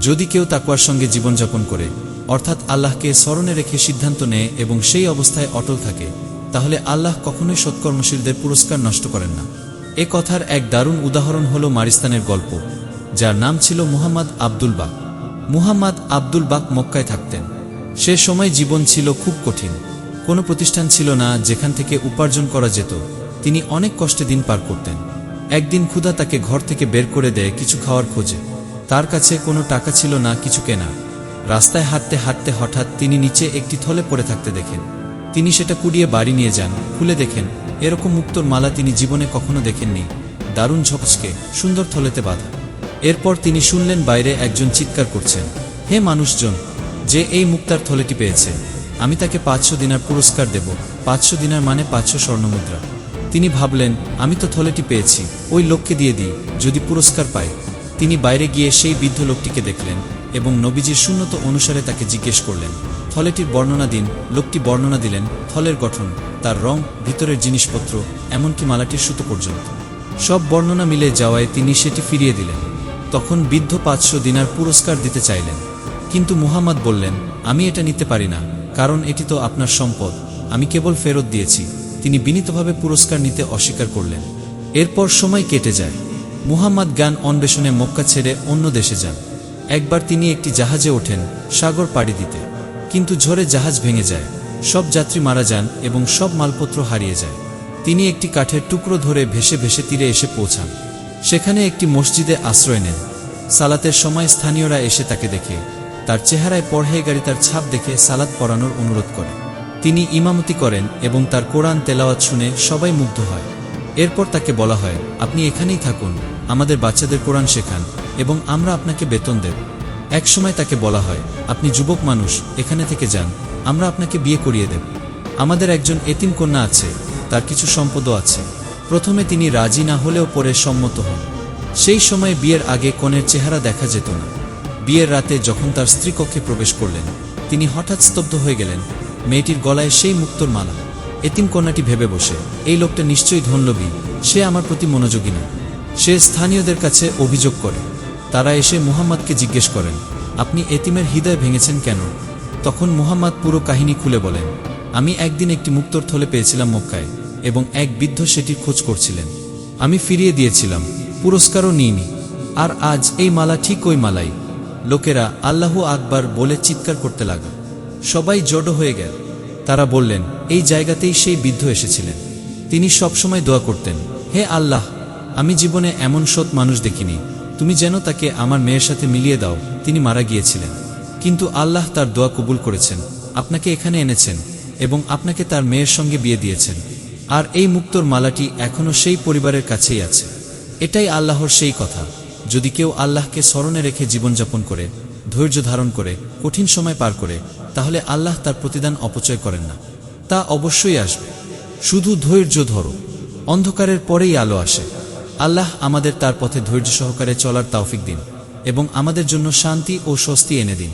যদি কেউ তাকুয়ার সঙ্গে জীবনযাপন করে, অর্থাৎ আল্লাহকে স্মরণে রেখে সিদ্ধান্ত নেয় এবং সেই অবস্থায় অটল থাকে, তাহলে আল্লাহ কখনোই সৎকর্মশীলদের পুরস্কার নষ্ট করেন না। এ কথার এক দারুণ উদাহরণ হল মারিস্তানের গল্প, যার নাম ছিল মুহাম্মদ আব্দুল বাক। মুহাম্মদ আব্দুল বাক মক্কায় থাকতেন। সে সময় জীবন ছিল খুব কঠিন। কোনো প্রতিষ্ঠান ছিল না যেখান থেকে উপার্জন করা যেত। তিনি অনেক কষ্টে দিন পার করতেন। একদিন ক্ষুধা তাকে ঘর থেকে বের করে দেয় কিছু খাওয়ার খোঁজে। তার কাছে কোনো টাকা ছিল না, কিছু কেনা। রাস্তায় হাঁটতে হাঁটতে হঠাৎ তিনি নিচে একটি থলে পড়ে থাকতে দেখেন। তিনি সেটা কুড়িয়ে বাড়ি নিয়ে যান, খুলে দেখেন, এরকম মুক্তোর মালা তিনি জীবনে কখনো দেখেননি। দারুণ ঝকসকে সুন্দর থলেতে বাঁধা। এরপর তিনি শুনলেন বাইরে একজন চিৎকার করছেন, হে মানুষজন, যে এই মুক্তার থলেটি পেয়েছে, আমি তাকে পাঁচশো দিনার পুরস্কার দেব, পাঁচশো দিনার মানে পাঁচশো স্বর্ণমুদ্রা। তিনি ভাবলেন, আমি তো থলেটি পেয়েছি, ওই লোককে দিয়ে দিই, যদি পুরস্কার পাই তিনি বাইরে গিয়ে সেই বৃদ্ধ লোকটিকে দেখলেন এবং নবীজির শূন্যত অনুসারে তাকে জিজ্ঞেস করলেন, থলেটির বর্ণনা দিন। লোকটি বর্ণনা দিলেন, থলের গঠন, তার রং, ভিতরের জিনিসপত্র, এমনকি মালাটির সুতো পর্যন্ত। সব বর্ণনা মিলে যাওয়ায় তিনি সেটি ফিরিয়ে দিলেন। তখন বৃদ্ধ পাঁচশো দিনার পুরস্কার দিতে চাইলেন। কিন্তু মুহাম্মদ বললেন, আমি এটা নিতে পারি না, কারণ এটি তো আপনার সম্পদ। আমি কেবল ফেরত দিয়েছি। তিনি বিনীতভাবে পুরস্কার নিতে অস্বীকার করলেন। এরপর সময় কেটে যায়। মুহাম্মদ জ্ঞান অন্বেষণে মক্কা ছেড়ে অন্য দেশে যান। একবার তিনি একটি জাহাজে ওঠেন সাগর পাড়ি দিতে। কিন্তু ঝড়ে জাহাজ ভেঙে যায়, সব যাত্রী মারা যান এবং সব মালপত্র হারিয়ে যায়। তিনি একটি কাঠের টুকরো ধরে ভেসে ভেসে তীরে এসে পৌঁছান। সেখানে একটি মসজিদে আশ্রয় নেন। সালাতের সময় স্থানীয়রা এসে তাকে দেখে। তার চেহারায় পড়হে গাড়ি তার ছাপ দেখে সালাত পড়ানোর অনুরোধ করে। তিনি ইমামতি করেন এবং তার কোরআন তেলাওয়াত শুনে সবাই মুগ্ধ হয়। এরপর তাকে বলা হয়, আপনি এখানেই থাকুন। আমাদের বাচ্চাদের কোরআন শেখান এবং আমরা আপনাকে বেতন দেব। একসময় তাকে বলা হয়, আপনি যুবক মানুষ, এখানে থেকে যান, আমরা আপনাকে বিয়ে করিয়ে দেব। আমাদের একজন এতিম কন্যা আছে, তার কিছু সম্পদও আছে। প্রথমে তিনি রাজি না হলেও পরে সম্মত হন। সেই সময় বিয়ের আগে কনের চেহারা দেখা যেত না। বিয়ের রাতে যখন তার স্ত্রী কক্ষে প্রবেশ করলেন, তিনি হঠাৎ স্তব্ধ হয়ে গেলেন, মেয়েটির গলায় সেই মুক্তোর মালা। এতিম কন্যাটি ভেবে বসে, এই লোকটা নিশ্চয়ই ধনলবী সে আমার প্রতি মনোযোগী না। সে স্থানীয়দের কাছে অভিযোগ করে। তারা এসে মুহাম্মদকে জিজ্ঞেস করেন, আপনি এতিমের হৃদয় ভেঙেছেন কেন? তখন মুহাম্মদ পুরো কাহিনী খুলে বলেন, আমি একদিন একটি মুক্তোর থলে পেয়েছিলাম মক্কায় এবং এক বৃদ্ধ সেটির খোঁজ করছিলেন। আমি ফিরিয়ে দিয়েছিলাম, পুরস্কারও নিইনি। আর আজ এই মালা ঠিক ওই মালাই। লোকেরা আল্লাহু আকবার বলে চিৎকার করতে লাগল। সবাই জড়ো হয়ে গেল। তারা বললেন, এই জায়গাতেই সেই বৃদ্ধ এসেছিলেন। তিনি সবসময় দোয়া করতেন, হে আল্লাহ আমি জীবনে এমন সৎ মানুষ দেখিনি। তুমি যেন তাকে আমার মেয়ের সাথে মিলিয়ে দাও, তিনি মারা গিয়েছিলেন। কিন্তু আল্লাহ তার দোয়া কবুল করেছেন, আপনাকে এখানে এনেছেন এবং আপনাকে তার মেয়ের সঙ্গে বিয়ে দিয়েছেন। আর এই মুক্তোর মালাটি এখনও সেই পরিবারের কাছেই আছে। এটাই আল্লাহর সেই কথা। যদি কেউ আল্লাহকে স্মরণে রেখে জীবনযাপন করে, ধৈর্য ধারণ করে, কঠিন সময় পার করে, তাহলে আল্লাহ তার প্রতিদান অপচয় করেন না। তা অবশ্যই আসবে। শুধু ধৈর্য ধরো। অন্ধকারের পরেই আলো আসে। আল্লাহ আমাদের তার পথে ধৈর্য সহকারে চলার তাওফিক দিন এবং আমাদের জন্য শান্তি ও স্বস্তি এনে দিন।